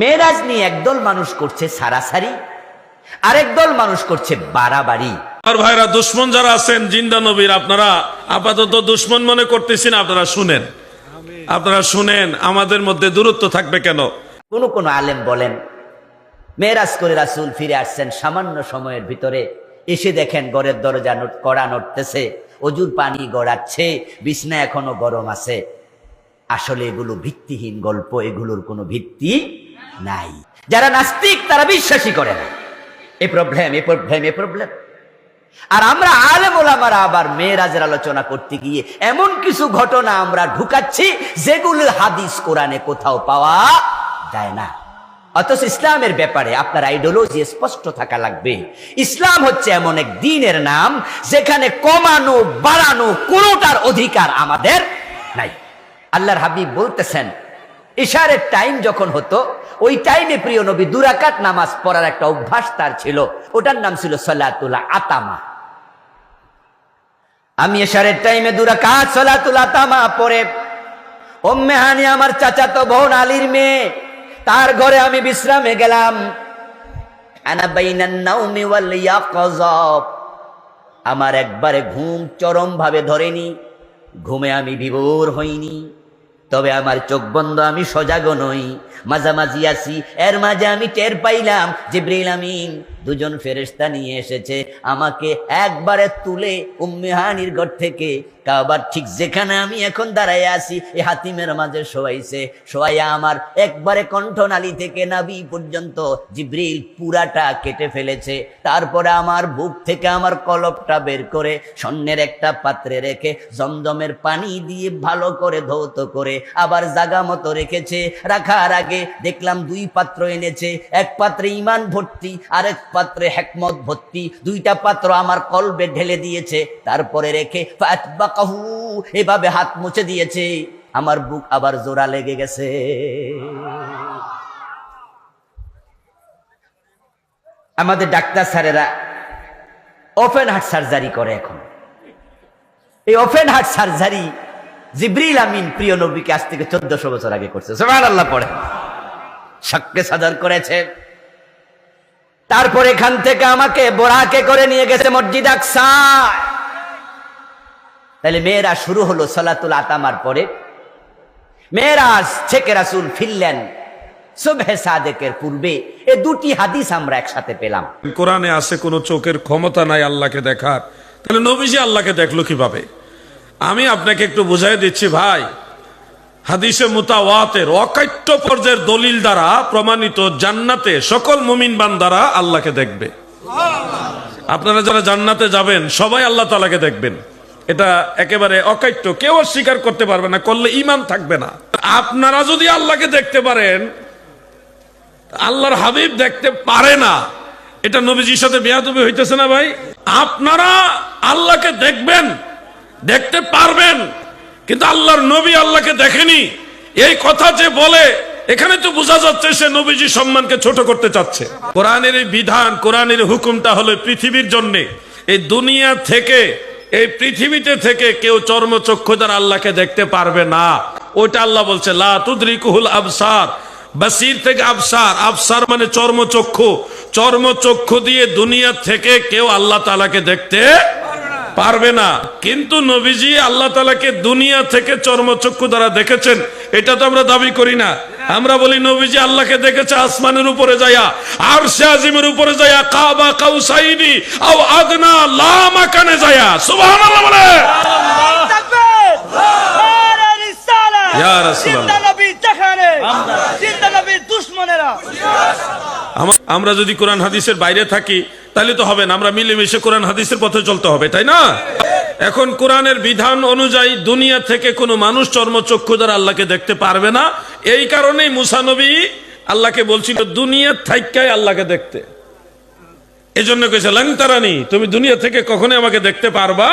মেয়েরাজ নিয়ে একদল মানুষ করছে সারাসারি আরেক দল মানুষ করছে বাড়াবাড়ি। ভাইরা দুশ্মন যারা আছেন জিন্দা নবীর আপনারা আপাতত দুশ্মন মনে করতেছেন আপনারা শুনেন। আপনারা শুনেন আমাদের মধ্যে দূরত্ব থাকবে কেন? কোন কোন আলেম বলেন মেয়েরাজ করে রাসুল ফিরে আসছেন সামান্য সময়ের ভিতরে এসে দেখেন গড়ের দরজা নট- কড়া নড়তেছে অজুর পানি গড়াচ্ছে বিছনা এখনও গরম আছে। আসলে এগুলো ভিত্তিহীন গল্প এগুলোর কোনো ভিত্তি নাই। যারা নাস্তিক, তারা বিশ্বাসী করে না। এ প্রবলেম এ প্রবলেম এ প্রবলেম আর আমরা আলেম ওলামারা আবার মেয়েরাজের আলোচনা করতে গিয়ে এমন কিছু ঘটনা আমরা ঢুকাচ্ছি, যেগুলো হাদিস কোরআনে কোথাও পাওয়া যায় না। অথচ ইসলামের ব্যাপারে আপনার আইডিওলজি স্পষ্ট থাকা লাগবে। ইসলাম হচ্ছে এমন এক দিনের নাম, যেখানে কমানো, বাড়ানো কোনোটার অধিকার আমাদের নাই। আল্লাহর হাবিব বলতেছেন, ইশারের টাইম যখন হতো ওই টাইমে প্রিয় নবী দুরাকাত নামাজ পড়ার একটা অভ্যাস তার ছিল। ওটার নাম ছিল সলাতুল্লাহ আতামা। আমি এশারের টাইমে দুরাকাত সলাতুল আতামা পড়ে। ওম্মে হানি আমার চাচাতো বোন আলীর মেয়ে, তার ঘরে আমি বিশ্রামে গেলাম। আমার একবারে ঘুম চরম ভাবে ধরেনি। ঘুমে আমি বিভোর হইনি। তবে আমার চোখ বন্ধ, আমি সজাগ নই। মাঝামাঝি আছি, এর মাঝে আমি টের পাইলাম, জিব্রিল আমিন দুজন ফেরেশতা নিয়ে এসেছে। আমাকে একবারে তুলে উম্মেহানির ঘর থেকে। কাবার ঠিক যেখানে আমি এখন দাঁড়ায় আছি এই হাতিমের মাঝে শোয়াইছে। শোয়াইয়া আমার একবারে কণ্ঠনালী থেকে নাবি পর্যন্ত জিব্রিল পুরাটা কেটে ফেলেছে। তারপরে আমার বুক থেকে আমার কলপটা বের করে, স্বর্ণের একটা পাত্রে রেখে জমজমের পানি দিয়ে ভালো করে ধৌত করে আবার জাগা মতো রেখেছে। রাখার আগে দেখলাম দুই পাত্র এনেছে। এক পাত্রে ইমান ভর্তি, আরেক পাত্রে হেকমত ভর্তি। দুইটা পাত্র আমার কলবে ঢেলে দিয়েছে, তারপরে রেখে ফাতবাকাহু, এভাবে হাত মুছে দিয়েছে। আমার বুক আবার জোড়া লেগে গেছে। আমাদের ডাক্তার স্যারেরা ওপেন হার্ট সার্জারি করে এখন। এই ওপেন হার্ট সার্জারি জিব্রিল আমিন, প্রিয় নবীকে আজ থেকে চোদ্দশো বছর আগে করছে। সোমান আল্লাহ পড়ে। সাক্কে সাজার করেছে। তারপর এখান থেকে আমাকে বোরাকে করে নিয়ে গেছে মসজিদ তাহলে মেয়েরা শুরু হলো সলাতুল আতামার পরে। মেয়েরাজ ছেকে রাসুল ফিরলেন সুবহে সাদেকের পূর্বে। এ দুটি হাদিস আমরা একসাথে পেলাম। কোরআনে আছে, কোনো চোখের ক্ষমতা নাই আল্লাহকে দেখার। তাহলে নবীজি আল্লাহকে দেখল কীভাবে? আমি আপনাকে একটু বুঝাই দিচ্ছি, ভাই। হাদিসে মুতাওয়াতের অকাট্য পর্যায়ের দলিল দ্বারা প্রমাণিত জান্নাতে সকল মুমিন বান্দারা আল্লাহকে দেখবে। আপনারা যারা জান্নাতে যাবেন, সবাই আল্লাহ তালাকে দেখবেন। এটা একেবারে অকাট্য কেউ স্বীকার করতে পারবে না, করলে ইমান থাকবে না। আপনারা যদি আল্লাহকে দেখতে পারেন, আল্লাহর হাবিব দেখতে পারে না। এটা নবীজির সাথে বেয়াদবি হইতেছে না, ভাই। আপনারা আল্লাহকে দেখবেন। দেখতে পারবেন, কিন্তু আল্লাহর নবী আল্লাহকে দেখেনি। এই কথা যে বলে, এখানে তো বোঝা যাচ্ছে সে নবীজি সম্মানকে ছোট করতে চাচ্ছে। কোরআনের এই বিধান, কোরআনের হুকুমটা হলো পৃথিবীর জন্য। এই দুনিয়া থেকে, এই পৃথিবীতে থেকে কেউ চর্মচক্ষু দ্বারা আল্লাহকে দেখতে পারবে না। ওইটা আল্লাহ বলছে, লা তুদরিকুহুল আবসার। বাসির থেকে আবসার আবসার মানে চর্মচক্ষু। চর্মচক্ষু দিয়ে দুনিয়া থেকে কেউ আল্লাহ তালাকে দেখতে পারবে না। কিন্তু নবীজি আল্লাহ তালাকে দুনিয়া থেকে চর্মচক্ষু দ্বারা দেখেছেন। এটা তো আমরা দাবি করি না। আমরা বলি, নবীজি আল্লাহকে দেখেছে আসমানের উপরে যায়া আর সে আজিমের উপরে যায়া কাবা কাউসাইনি, আও আদনা লামাকানে যায়া বলে। তাকবীর! নারে রিসালাত! ইয়া রাসূলুল্লাহ। জিন্দা নবী যেখানে, জিন্দা নবীর দুশ্মনেরা আমা- আমরা যদি কোরআন হাদিসের বাইরে থাকি তাহলে তো হবে না। আমরা মিলেমিশে কোরআন হাদিসের পথে চলতে হবে তাই না? এখন কোরআনের বিধান অনুযায়ী দুনিয়া থেকে কোনো মানুষ চর্মচক্ষু দ্বারা আল্লাহকে দেখতে পারবে না। এই কারণেই মুসানবী আল্লাহকে বলছিল দুনিয়ার থাইকায় আল্লাহকে দেখতে। এই জন্য কেছে লাংতারানি তুমি দুনিয়া থেকে কখনোই আমাকে দেখতে পারবা